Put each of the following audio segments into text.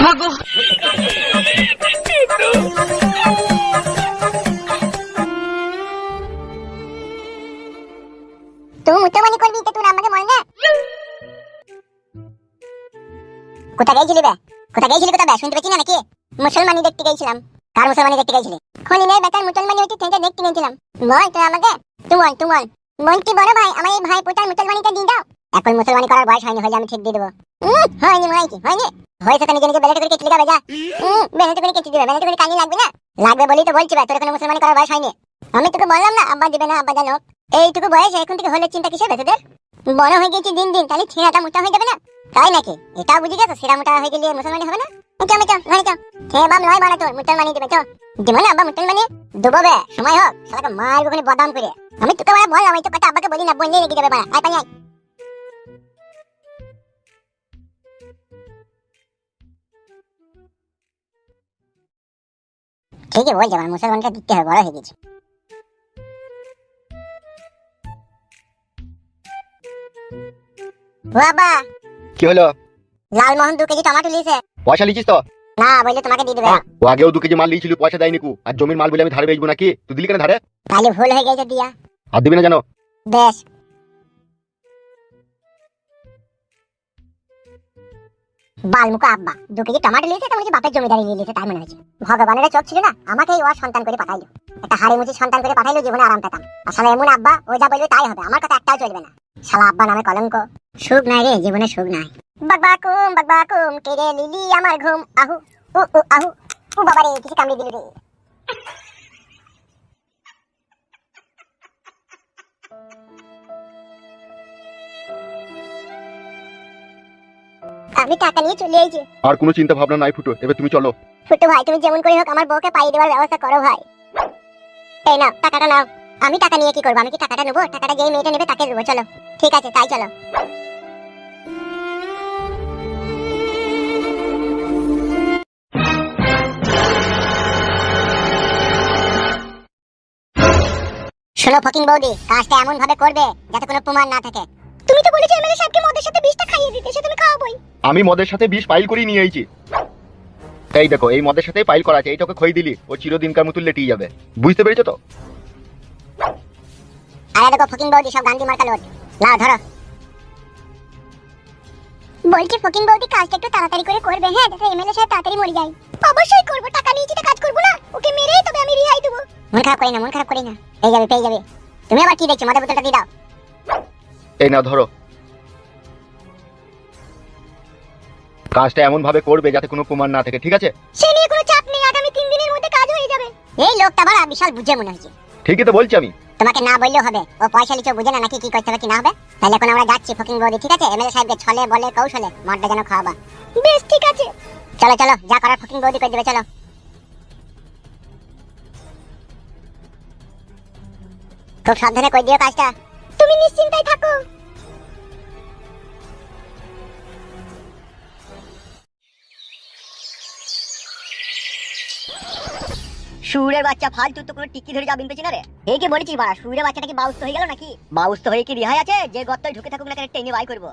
তুই মুতমানি করবি তো তুই আমাকে না? কোথা গেছিলি বে? কোথা গেছিলি কোথা বে? শুনতে পেছি না নাকি? মুসলমানি দেখতে গেছিলাম। কার মুসলমানি দেখতে গেছিলি? খনি নেই বেটার মুসলমানি হচ্ছে সেটা দেখতে গেছিলাম। বল তুই আমাকে তুই বল তুই বল। বলছি, বড় ভাই, আমার এই ভাই পুতার মুসলমানিটা দিয়ে দাও। এখন মুসলমানি করার বয়স হয়নি, হলে আমি ঠিক দিয়ে দেবো। হয়নি হয়নি হয়নি? যাবে তাই নাকি? এটাও বুঝে গেছো? সেরা মোটা হয়ে গেলে মুসলমানি হবে না? চো দেবে না, আব্বা মুসলমানি দেবো বে, সময় হোক। শালাকে মারবো ওখানে বদাম করে। আমি তোকে বলে বললাম আমি তো আব্বাকে বলি না বললে রেখে বাড়া। আয় পানি ঠিকই বলছে আমার মুসলমানটা দিতে হবে বড় হয়ে গেছে বাবা কি হলো? লালমোহন দু কেজি টমেটো লিয়েছে পয়সা লিখিস তো? না বললে তোমাকে দিয়ে দেবে। ও আগেও দু কেজি মাল লিয়েছিল পয়সা দেয়নি কু। আর জমির মাল বলে আমি ধারে বেচবো নাকি? তুই দিলি কেন ধারে? তাহলে ভুল হয়ে গেছে দিয়া। আর দিবি না জানো বেশ। বালমুখো আব্বা দু কেজি টমাটো লিয়েছে তো বলছি বাপের জমিদারি নিয়ে লিয়েছে তাই মনে হয়েছে। ভগবানের চোখ ছিল না, আমাকেই ওর সন্তান করে পাঠাইলো। একটা হাড়ি মুচি সন্তান করে পাঠাইলো, জীবনে আরাম পেতাম। আর শালা এমন আব্বা, ও যা বলবে তাই হবে, আমার কথা একটাও চলবে না। শালা আব্বা নামে কলঙ্ক। সুখ নাই রে, জীবনে সুখ নাই। বাকবাকুম বাকবাকুম, কেড়ে লিলি আমার ঘুম। আহু, উ উ, আহু। ও বাবা রে কিছু কামড়ে দিল রে? আমি টাকা নিয়ে চলে এসেছি আর কোনো চিন্তা ভাবনা নাই ফুটো এবার তুমি চলো। ফুটু ভাই তুমি যেমন করে হোক আমার বউকে পাইয়ে দেওয়ার ব্যবস্থা করো ভাই। এই নাও টাকাটা নাও। আমি টাকা নিয়ে কি করব? আমি কি টাকাটা নেব? টাকাটা যেই মেয়েটা নেবে তাকে দেবো চলো। ঠিক আছে তাই চলো। শোনো ফকিং বৌদি কাজটা এমন ভাবে করবে যাতে কোনো প্রমাণ না থাকে। তুমি তো বলেছ এমএলএ সাহেবকে মদের সাথে বিষটা খাইয়ে দিতে সে তুমি খাওয়াবোই। আমি মদের সাথে বিষ পাইল করে নিয়ে আইছি। এই দেখো এই মদের সাথেই পাইল করা আছে এইটাকে খই দিলি ও চিরদিনকার মতো লেটিয়ে যাবে। বুঝতে পেরেছ তো? আরে দেখো ফকিং বৌদি সব গান্ধী মার্কা লোড লাও ধরো। বলছি ফকিং বৌদি কাজটা একটু তাড়াতাড়ি করে করবে হ্যাঁ যাতে এমএলএ সাহেব তাড়াতাড়ি মরে যায়। অবশ্যই করব টাকা নিয়েছি তো কাজ করব না। ওকে মেরেই তবে আমি রিহাই দেবো। মন খারাপ করি না মন খারাপ করি না। পেয়ে যাবে পেয়ে যাবে। তুমি আবার কি দেখছ? মাথার বোতলটা দিয়ে দাও। এই না ধরো। কাজটা এমন ভাবে করবে যাতে কোনো প্রমাণ না থাকে ঠিক আছে? সে নিয়ে কোনো চাপ নেই আগামী তিন দিনের মধ্যে কাজ হয়ে যাবে। এই লোকটা বড় বিশাল বুঝে মনে হচ্ছে। ঠিকই তো বলছি আমি। তোমাকে না বললেও হবে ও পয়সা লিচো বুঝে না নাকি কি করতে হবে কি না হবে? তাহলে এখন আমরা যাচ্ছি ফকিং বৌদি ঠিক আছে? এমএলএ সাহেবকে ছলে বলে কৌশলে মদটা যেন খাওয়াবা। বেশ ঠিক আছে। চলো চলো যা করার ফকিং বৌদি করে দেবে চলো। খুব সাবধানে করে দিও কাজটা। তুমি নিশ্চিন্তায় থাকো। সুরের বাচ্চা ফালতু তো কোনো টিকি ধরে যাবেন পেছি না রে। এই কি বলেছিস বাড়া সুরের বাউস্ত হয়ে গেল নাকি? বাউস্ত হয়ে কি রিহাই আছে? যে ঢুকে থাকুক না কেন টেনে বাই করব।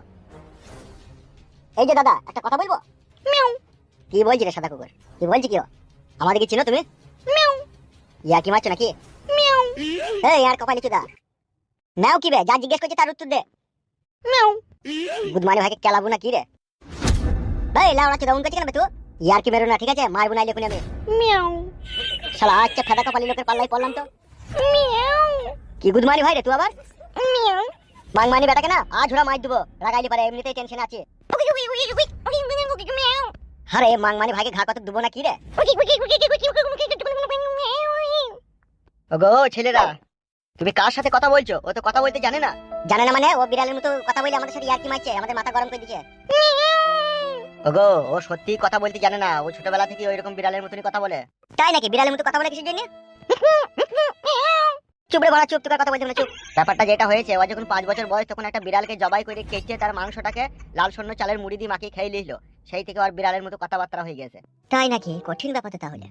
এই যে দাদা একটা কথা বলব? মিউ। কি বলছি রে সাদা কুকুর? কি বলছি কি ও? আমাদের কি চিনো তুমি? মিউ। ইয়া কি মারছো নাকি? মিউ। এই আর কপালি চুদা। নাও কি বে যা জিজ্ঞেস করছি তার উত্তর দে মিউ বুধমানি ভাইকে কেলাবো না কি রে এই লাউড়া চুদা উন করছি কেন তুই ইয়ার কি মেরো না ঠিক আছে মারবো না লেখুন আমি মিউ শালা আচ্ছা ফেদা কপালি লোকের পাল্লাই পড়লাম তো কি গুদমানি ভাই রে তুই আবার মাংমানি বেটাকে না আজ ওরা মার দেবো রাগাইলি পারে এমনিতেই টেনশন আছে আরে মাং মাংমানি ভাইকে ঘা কত দেবো না কি রে ওগো ছেলেরা তুমি কার সাথে কথা বলছো? ও তো কথা বলতে জানে না। জানে না মানে? ও বিড়ালের মতো কথা বলে আমাদের সাথে ইয়ার্কি মারছে? আমাদের মাথা গরম করে দিচ্ছে ওগো ও সত্যি কথা বলতে জানে না। ও ছোটবেলা থেকে ওইরকম বিড়ালের মতনই কথা বলে। তাই নাকি? বিড়ালের মতো কথা বলে কিসের জন্য? চুপ রে বাড়া চুপ। তোর কথা বলতে না চুপ। ব্যাপারটা যেটা হয়েছে ও যখন পাঁচ বছর বয়স তখন একটা বিড়ালকে জবাই করে কেটে তার মাংসটাকে লাল সন্ন চালের মুড়ি দিয়ে মাখিয়ে খেয়ে নিল। সেই থেকে আর বিড়ালের মতো কথাবার্তা হয়ে গেছে। তাই নাকি? কঠিন ব্যাপার তো তাহলে।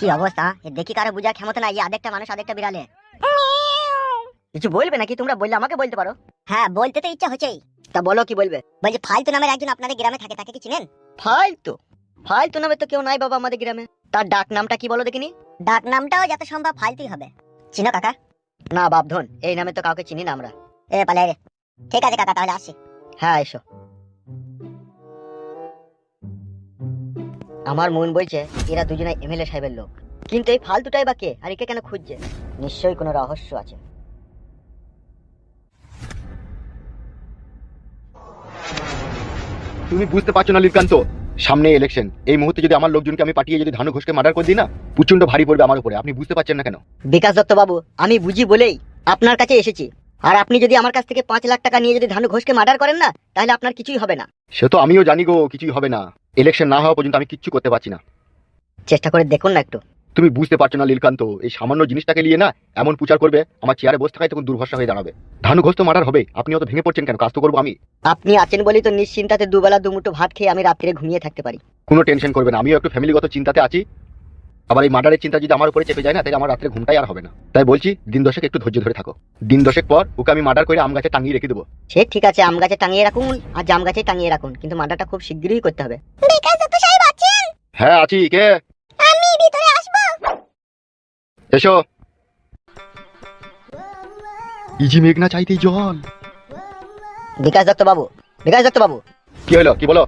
কি অবস্থা? দেখি কারও বুঝার ক্ষমতা নাই মানুষ বিড়ালে। কিছু বলবে নাকি তোমরা? বললে আমাকে বলতে পারো। হ্যাঁ বলতে তো ইচ্ছা হচ্ছেই। তা বলো কি বলবে? বলছি ফালতু নামের একজন আপনাদের গ্রামে থাকে তাকে কি চিনেন? ফালতু? ফালতু নামে তো কেউ নাই বাবা আমাদের গ্রামে। তার ডাক নামটা কি বলো দেখিনি? ডাক নামটাও যত সম্ভব ফালতুই হবে। চিনো কাকা? না বাপধন এই নামে তো কাউকে চিনি না আমরা। এ পালে ঠিক আছে কাকা তাহলে আসি হ্যাঁ এসো। আমার মন বলছে এরা দুজনে এমএলএ সাহেবের লোক। কিন্তু এই ফালতুটাই বা কে? আর একে কেন খুঁজছে? নিশ্চয়ই কোনো রহস্য আছে। তুমি বুঝতে পারছ না লীলকান্ত সামনে ইলেকশন এই মুহূর্তে যদি আমার লোকজনকে আমি পাঠিয়ে যদি ধানু ঘোষকে মার্ডার করে দিই না প্রচণ্ড ভারী পড়বে আমার উপরে। আপনি বুঝতে পারছেন না কেন? বিকাশ দত্ত বাবু আমি বুঝি বলেই আপনার কাছে এসেছি। আর আপনি যদি আমার কাছ থেকে পাঁচ লাখ টাকা নিয়ে যদি ধানু ঘোষকে মার্ডার করেন না তাহলে আপনার কিছুই হবে না। সে তো আমিও জানি গো কিছুই হবে না। ইলেকশন না হওয়া পর্যন্ত আমি কিচ্ছু করতে পারছি না। চেষ্টা করে দেখুন না একটু। তুমি বুঝতে পারছ না লীলকান্ত এই সামান্য জিনিসটাকে নিয়ে না এমন প্রচার করবে আমার চেয়ারে বসে থাকায় তখন দুর্ভরসা হয়ে দাঁড়াবে। ধানু ঘোষ তো মারার হবে আপনি অত ভেঙে পড়ছেন কেন? কাজ তো করব আমি। আপনি আছেন বলেই তো নিশ্চিন্তাতে দুবেলা দুমুটো ভাত খেয়ে আমি রাত্রে ঘুমিয়ে থাকতে পারি। কোনো টেনশন করবে না আমিও একটু ফ্যামিলিগত চিন্তাতে আছি। আবার এই মার্ডারের চিন্তা যদি আমার উপরে চেপে যায় না তাহলে আমার রাত্রে ঘুমটাই আর হবে না। তাই বলছি দিন দশেক একটু ধৈর্য ধরে থাকো। দিন দশেক পর ওকে আমি মার্ডার করে আম গাছে টাঙিয়ে রেখে দেবো। সে ঠিক আছে আম গাছে টাঙিয়ে রাখুন আর জাম গাছে টাঙিয়ে রাখুন কিন্তু মার্ডারটা খুব শিগগিরই করতে হবে। হ্যাঁ আছি। কে? আমি ভিতরে আসব। এসো। ইজি মেঘ না চাইতেই জল। বিকাশ দত্ত বাবু বিকাশ দত্ত বাবু। কি হলো? কি বলো?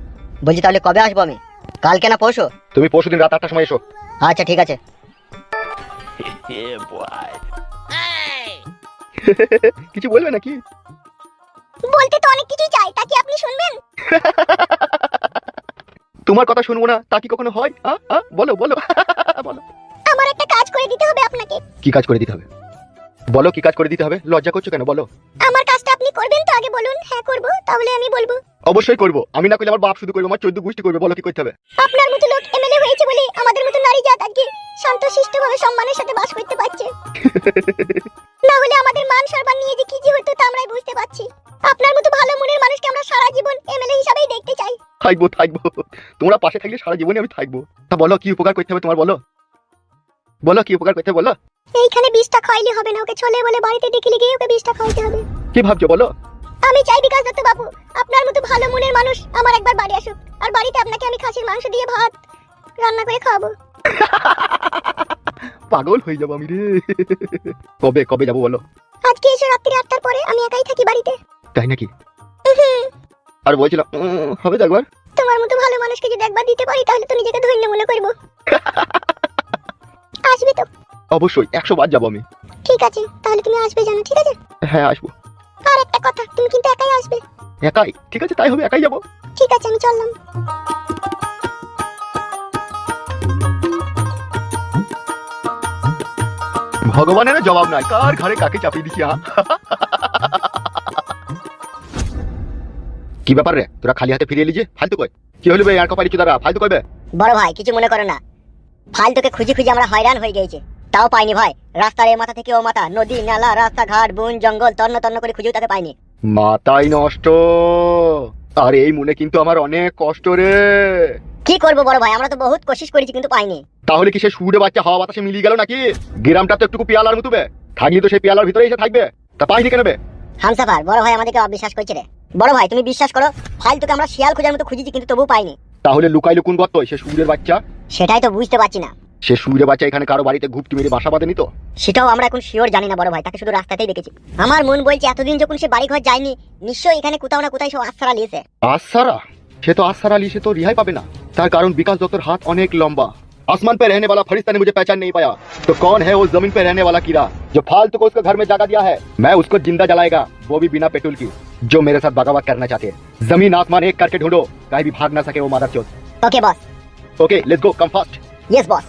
বলছি তাহলে কবে আসব আমি? কালকে না পরশু? তুমি পরশুদিন রাত আটটার সময় এসো। আচ্ছা ঠিক আছে। কিছু বলবে নাকি? বলতে তো অনেক কিছুই চাই তা কি আপনি শুনবেন? তোমার কথা শুনব না তা কি কখনো হয়? বলো বলো বলো। আমার একটা কাজ করে দিতে হবে আপনাকে। কি কাজ করে দিতে হবে? বলো কি কাজ করে দিতে হবে? লজ্জা করছ কেন? বলো। আমার কাজটা আপনি করবেন তো আগে বলুন। হ্যাঁ করব তাহলে আমি বলব। অবশ্যই করব। আমি না করলে আমার বাপ শুধু করবে আমার চোদ্দ গোষ্ঠী করবে বলো কি করতে হবে? আপনার মতো লোক এমএলএ হয়েছে বলে শান্তশিষ্টভাবে সম্মানের সাথে বাস করতে পারছে? না হলে আমাদের মান সম্মান নিয়ে যে কি যে হতো তা আমরাই বুঝতে পারছি। আপনার মতো ভালো মনের মানুষকে আমরা সারা জীবন এমএলএ হিসাবেই দেখতে চাই। থাকব থাকব। তোমরা পাশে থাকলে সারা জীবনে আমি থাকব। তা বলো কি উপকার করতে হবে তোমার বলো? বলো কি উপকার করতে বলো? এইখানে বিষটা খাইলে হবে না ওকে চলে বলে বাড়িতে ডেকে গিয়ে ওকে বিষটা খাওয়াতে হবে। কি ভাবছ বলো? আমি চাই বিকাশ দত্ত বাবু আপনার মতো ভালো মনের মানুষ আমার একবার বাড়ি আসুক। আর বাড়িতে আপনাকে আমি খাসির মাংস দিয়ে ভাত রান্না করে খাওয়াবো। পাগল হয়ে যাব আমি রে। কবে কবে যাব বলো? আজকে এসে রাত্রি আটটার পরে আমি একাই থাকি বাড়িতে। তাই নাকি? আর বলছিলাম হবে তো একবার? তোমার মতো ভালো মানুষকে যদি একবার দিতে পারি তাহলে তো নিজেকে ধন্য মনে করব। আসবে তো। অবশ্যই একশো বার যাব আমি। ঠিক আছে তাহলে তুমি আসবে জানো ঠিক আছে? হ্যাঁ আসব। আর একটা কথা তুমি কিন্তু একাই আসবে। একাই? ঠিক আছে তাই হবে একাই যাব। ঠিক আছে আমি চললাম। ভগবানের জবাব নাই। কার ঘরে কাকে চাপিয়ে হ্যাঁ কি ব্যাপার রে? তোরা খালি হাতে ফিরিয়ে লিজে ফালতু কই? কি হলো বে? আর কপালি চুদারা ফালতু কইবে বড় ভাই কিছু মনে করো না। ফালতুকে খুঁজে খুঁজে আমরা হয়রান হয়ে গেছি তাও পাইনি ভাই। রাস্তার এ মাথা থেকে ও মাথা নদী নালা রাস্তাঘাট বন জঙ্গল তন্ন তন্ন করে খুঁজেও তাকে পাইনি। মাথাই নষ্ট। আর এই মনে কিন্তু আমার অনেক কষ্ট রে। কি করব বড় ভাই? আমরা তো বহুত কোশিশ করেছি কিন্তু পাইনি। তাহলে কি সে সুরে বাচ্চা হাওয়া বাতাসে মিলিয়ে গেল নাকি? গ্রামটা তো একটু পিয়ালার মতো থাকলি তো সেই পিয়ালার ভিতরে এসে থাকবে। তা পাইনি কেন বে? হামসাফার বড় ভাই আমাদেরকে অবিশ্বাস করছে রে। বড় ভাই তুমি বিশ্বাস করো ফাইল তোকে আমরা শিয়াল খোঁজার মতো খুঁজেছি কিন্তু তবু পাইনি। তাহলে লুকাইলো কোন গর্ত? সে সুরের বাচ্চা? সেটাই তো বুঝতে পারছি না। সে সুরের বাচ্চা এখানে কারও বাড়িতে ঘুপটি মেরে বাসা বাঁধেনি তো? সেটাও আমরা এখন শিওর জানি না বড় ভাই। তাকে শুধু রাস্তাতেই দেখেছি। আমার মন বলছে এতদিন যখন সে বাড়ি ঘর যায়নি নিশ্চয়ই এখানে কোথাও না কোথায় সব আশ্রা নিয়েছে। আশ্রা से तो आस ली से तो रिहाई पावे ना। তার कारण विकास दत्तर हाथ अनेक লম্বা आसमान पे रहने वाला फरिश्ता ने मुझे पहचान नहीं पाया। तो कौन है वो ज़मीन पे रहने वाला कीड़ा जो फालतू को उसको घर में जागा दिया है? मैं उसको ज़िंदा जलाएगा वो भी बिना पेट्रोल की। जो मेरे साथ बगावत करना चाहते हैं। ज़मीन आसमान एक करके ढूंढो कहीं भी भाग ना सके वो मादा चोट okay boss okay let's go come fast yes boss